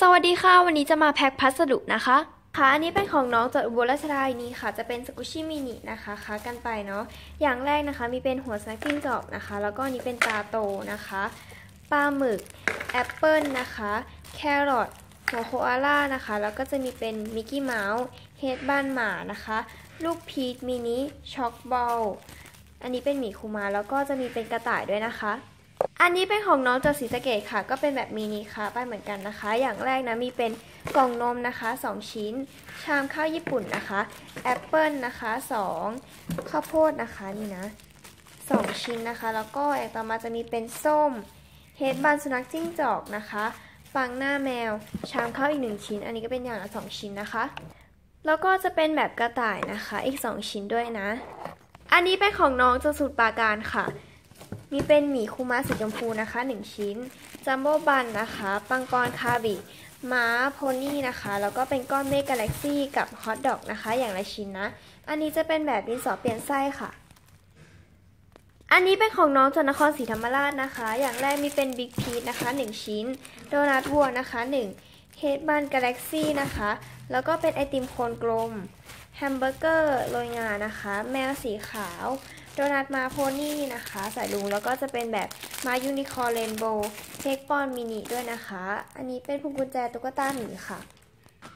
สวัสดีค่ะ วันนี้จะมาแพ็คพัสดุนะคะค่ะอันนี้เป็นของน้องจากอุบลราชธานีค่ะ จะเป็นสกุชิมินินะคะค้ากันไปเนาะอย่างแรกนะคะ มีเป็นหัวสแน็คกิ้งจอกนะคะ แล้วก็นนี้เป็นตาโตนะคะปลาหมึกแอปเปิลนะคะ แครอทหัวโคอาล่านะคะ แล้วก็จะมีเป็นมิกกี้เมาส์เฮดบ้านหมานะคะ ลูกพีชมินิช็อกบอลอันนี้เป็นหมีคูมาแล้วก็จะมีเป็นกระต่ายด้วยนะคะ อันนี้เป็นของน้องจากศรีสเกดค่ะ ก็เป็นแบบมินิค่ะไปเหมือนกันนะคะ อย่างแรกนะมีเป็นกล่องนมนะคะ 2 ชิ้น ชามข้าวญี่ปุ่นนะคะแอปเปิลนะคะ2ข้าวโพดนะคะนี่นะ2 ชิ้นนะคะ แล้วก็อย่างต่อมาจะมีเป็นส้มเฮดบันสุนัขจิ้งจอกนะคะฟังหน้าแมว ชามข้าวอีก 1 ชิ้น อันนี้ก็เป็นอย่างละ2ชิ้นนะคะ แล้วก็จะเป็นแบบกระต่ายนะคะ อีก 2 ชิ้นด้วยนะ อันนี้เป็นของน้องจากสูตรปาการค่ะ มีเป็นหมีคูมาสีชมพูนะคะ 1 ชิ้น จัมโบ้บันนะคะ ปังกรคาบิ ม้าโพนี่นะคะ แล้วก็เป็นก้อนเมฆกาแล็กซี่กับฮอทดอกนะคะ อย่างละชิ้นนะ อันนี้จะเป็นแบบดินสอเปลี่ยนไส้ค่ะ อันนี้เป็นของน้องจากนครศรีธรรมราชนะคะ อย่างแรกมีเป็นบิ๊กพีชนะคะ 1 ชิ้น โดนัทวัวนะคะ 1เฮดบันกาแล็กซี่นะคะ แล้วก็เป็นไอติมโคนกลม แฮมเบอร์เกอร์โรยงานะคะ แมวสีขาว โดนัทมาโพนี่นะคะสายลุงแล้วก็จะเป็นแบบมายูนิคอร์เรนโบว์เค้กปอนมินิด้วยนะคะ อันนี้เป็นพวงกุญแจตุ๊กตาหมีค่ะ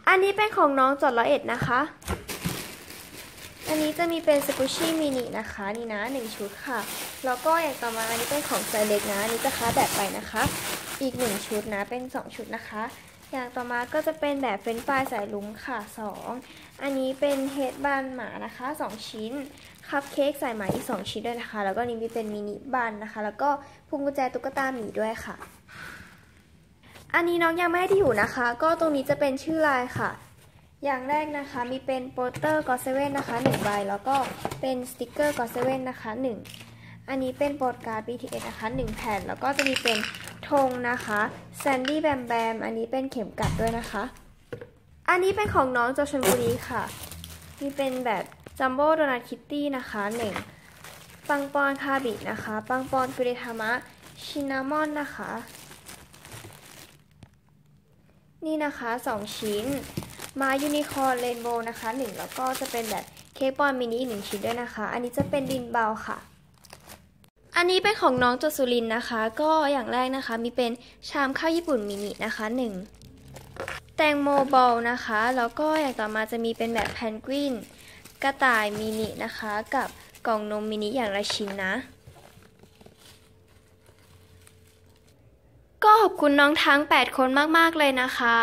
อันนี้เป็นของน้องจอดร้อยเอ็ดนะคะ อันนี้จะมีเป็นสกุชี่มินินะคะนี่นะหนึ่งชุดค่ะ แล้วก็อย่างต่อมาอันนี้เป็นของไซเล็กนะอันนี้จะค้าแบบไปนะคะ อีกหนึ่งชุดนะเป็นสองชุดนะคะ อย่างต่อมาก็จะเป็นแบบเฟรนฟรายสายลุงค่ะ 2 อันนี้เป็นเฮดบันหมานะคะ 2 ชิ้น คัพเค้กใส่หมาอีก 2 ชิ้นด้วยนะคะ แล้วก็นี้มีเป็นมินิบันนะคะ แล้วก็พวงกุญแจตุ๊กตาหมีด้วยค่ะ อันนี้น้องยังไม่ให้ที่อยู่นะคะ ก็ตรงนี้จะเป็นชื่อลายค่ะ อย่างแรกนะคะมีเป็นโปสเตอร์กอเซเว่นนะคะ1ใบ แล้วก็เป็นสติกเกอร์กอเซเว่นนะคะ 1 อันนี้เป็นโปสการ์ด BTS นะคะ 1 แผ่น แล้วก็จะมีเป็น ธงนะคะแซนดี้แบมแบมอันนี้เป็นเข็มกัดด้วยนะคะ อันนี้เป็นของน้องจากชลบุรีค่ะ มีเป็นแบบจัมโบ้โดนัทคิตตี้นะคะ1ปังปอนคาบินะคะ ปังปอนกุเรทามะ ชินามอนนะคะ นี่นะคะ2ชิ้น มายูนิคอร์เรนโบว์นะคะ1แล้วก็จะเป็นแบบเค้กปอนมินิหนึ่งชิ้นด้วยนะคะ อันนี้จะเป็นดินเบาค่ะ อันนี้เป็นของน้องจสุรินนะคะ ก็อย่างแรกนะคะมีเป็นชามข้าวญี่ปุ่นมินินะคะ1แตงโมบอลนะคะ แล้วก็อย่างต่อมาจะมีเป็นแบบแพนกวินกระต่ายมินินะคะ กับกล่องนมมินิอย่างละชิ้นนะ ก็ขอบคุณน้องทั้ง 8 คนมาก ๆ เลยนะคะ